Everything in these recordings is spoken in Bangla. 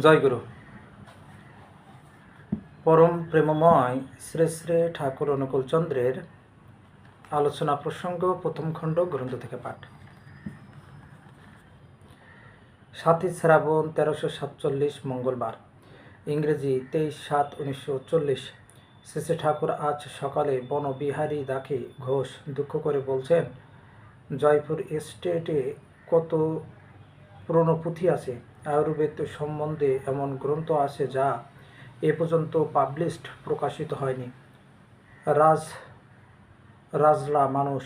জয়গুরু পরম প্রেমময় শ্রী শ্রী ঠাকুর অনুকূল চন্দ্রের আলোচনা প্রসঙ্গ প্রথম খণ্ড গ্রন্থ থেকে পাঠ। সাতই শ্রাবণ তেরোশো সাতচল্লিশ মঙ্গলবার। ইংরেজি তেইশ সাত উনিশশো চল্লিশ। শ্রী ঠাকুর আজ সকালে বনবিহারী দাকে ঘোষ দুঃখ করে বলছেন, জয়পুর এস্টেটে কত পুরনো পুঁথি আছে? আয়ুর্বেদ সম্বন্ধে এমন গ্রন্থ আছে যা এ পর্যন্ত পাবলিশড প্রকাশিত হয়নি। রাজ, রাজলা মানুষ,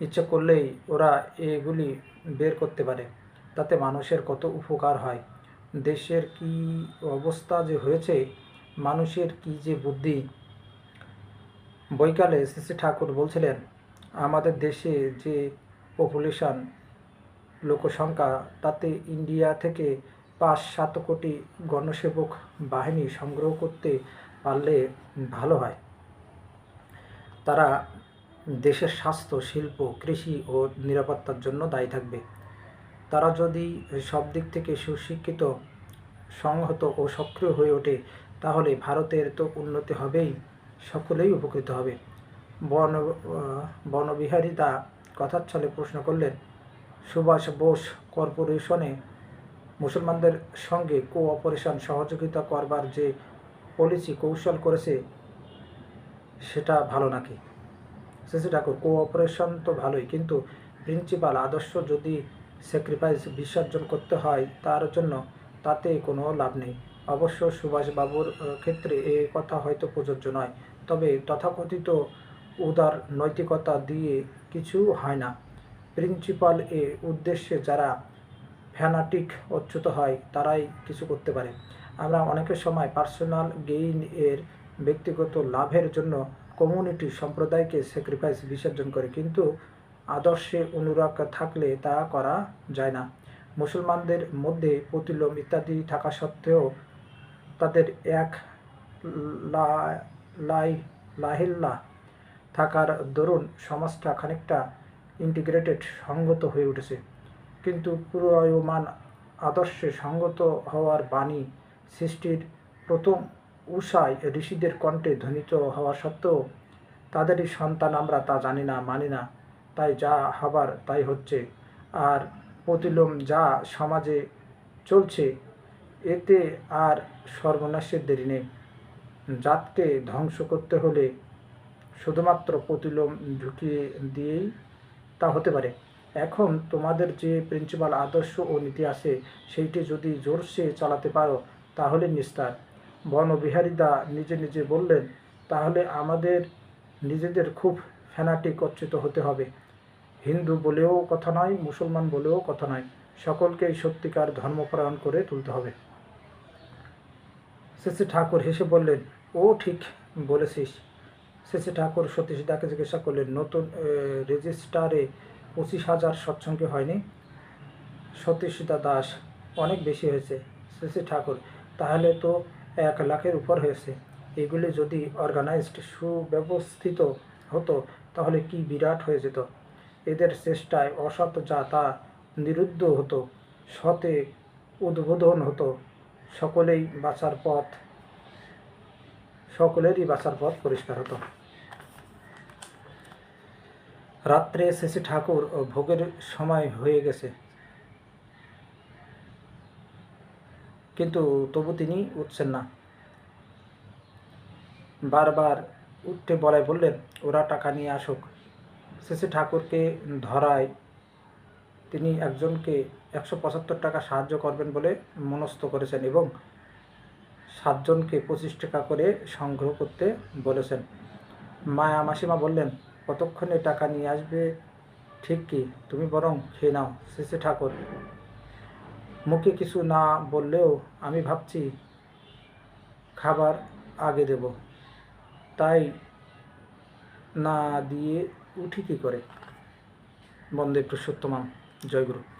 ইচ্ছে করলেই ওরা এগুলি বের করতে পারে, তাতে মানুষের কত উপকার হয়, দেশের কি অবস্থা যে হয়েছে, মানুষের কি যে বুদ্ধি। বৈকালে শ্রী ঠাকুর বলছিলেন, আমাদের দেশে যে পপুলেশন লোকসংখ্যা, তাতে ইন্ডিয়া থেকে পাঁচ সাত কোটি গণসেবক বাহিনী সংগ্রহ করতে পারলে ভালো হয়। তারা দেশের স্বাস্থ্য, শিল্প, কৃষি ও নিরাপত্তার জন্য দায়ী থাকবে। তারা যদি সব দিক থেকে সুশিক্ষিত, সংহত ও সক্রিয় হয়ে ওঠে, তাহলে ভারতের তো উন্নতি হবেই, সকলেই উপকৃত হবে। বন, বনবিহারী দা কথার ছলে প্রশ্ন করলেন সুভাষ বোস কর্পোরেশনে মুসলমানদের সঙ্গে কোঅপারেশন সহযোগিতা করবার যে পলিসি কৌশল করেছে, সেটা ভালো নাকি? সিসি ঠাকুর, কোঅপারেশন তো ভালোই, কিন্তু প্রিন্সিপাল আদর্শ যদি স্যাক্রিফাইস বিসর্জন করতে হয় তার জন্য তাতে কোনো লাভ নেই। অবশ্য সুভাষবাবুর ক্ষেত্রে এ কথা হয়তো প্রযোজ্য নয়, তবে তথাকথিত উদার নৈতিকতা দিয়ে কিছু হয় না। প্রিন্সিপাল এ উদ্দেশ্যে যারা ফ্যানাটিক অচ্যুত হয়, তারাই কিছু করতে পারে। আমরা অনেকের সময় পার্সোনাল গেইন এর ব্যক্তিগত লাভের জন্য কমিউনিটি সম্প্রদায়কে স্যাক্রিফাইস বিসর্জন করে, কিন্তু আদর্শে অনুরাগ থাকলে তা করা যায় না। মুসলমানদের মধ্যে প্রতিলোম ইত্যাদি থাকা সত্ত্বেও তাদের এক লাই, লাহিল্লা থাকার দরুন সমাজটা খানিকটা ইন্টিগ্রেটেড সঙ্গত হয়ে উঠেছে। কিন্তু পুরোয়মান আদর্শে সঙ্গত হওয়ার বাণী সৃষ্টির প্রথম উষায় ঋষিদের কণ্ঠে ধ্বনিত হওয়া সত্ত্বেও তাদেরই সন্তান আমরা তা জানি না, মানি না। তাই যা হবার তাই হচ্ছে। আর প্রতিলোম যা সমাজে চলছে, এতে আর সর্বনাশের দেরি নেই। জাতকে ধ্বংস করতে হলে শুধুমাত্র প্রতিলোম ঢুকিয়ে দিয়েই তা হতে পারে। এখন তোমাদের যে প্রিন্সিপাল আদর্শ ও নীতি আছে, সেইটি যদি জোরসে চালাতে পারো, তাহলে নিস্তার। বনবিহারীদা নিজে নিজে বললেন, তাহলে আমাদের নিজেদের খুব ফ্যানাটিক অচ্যুত হতে হবে। হিন্দু বলেও কথা নয়, মুসলমান বলেও কথা নয়। সকলকেই সত্যিকার ধর্মপরায়ণ করে তুলতে হবে। শ্রী ঠাকুর হেসে বললেন, ও ঠিক বলেছিস। শ্রী ঠাকুর সতীশ দাকে জিজ্ঞাসা করলেন, নতুন রেজিস্টারে পঁচিশ হাজার সৎসঙ্গে হয়নি? সতীশদা দাস, অনেক বেশি হয়েছে শ্রী ঠাকুর। তাহলে তো এক লাখের উপর হয়েছে। এগুলি যদি অর্গানাইজড, সুব্যবস্থিত হতো, তাহলে কি বিরাট হয়ে যেত? এদের চেষ্টায় অসৎ যা তা নিরুদ্ধ হতো, সতে উদ্বোধন হতো, সকলেই বাঁচার পথ সকলেরই বাঁচার পথ পরিষ্কার হতো। রাত্রে শেষে ঠাকুর ও ভোগের সময় হয়ে গেছে। কিন্তু তবু তিনি উঠছেন না। বারবার উঠতে বলায় বললেন, ওরা টাকা নিয়ে আসুক। শেষে ঠাকুরকে ধরায় তিনি একজনকে একশো পঁচাত্তর টাকা সাহায্য করবেন বলে মনস্থ করেছেন এবং সাতজনকে পঁচিশ টাকা করে সংগ্রহ করতে বলেছেন। মায়া মাসিমা বললেন, কতক্ষণে টাকা নিয়ে আসবে? ঠিক কি? তুমি বরং খেয়ে নাও শেষে ঠাকুর। মুখে কিছু না বললেও আমি ভাবছি, খাবার আগে দেব। তাই না দিয়ে উঠি কী করে? বন্দে পুরুষোত্তমাম জয়গুরু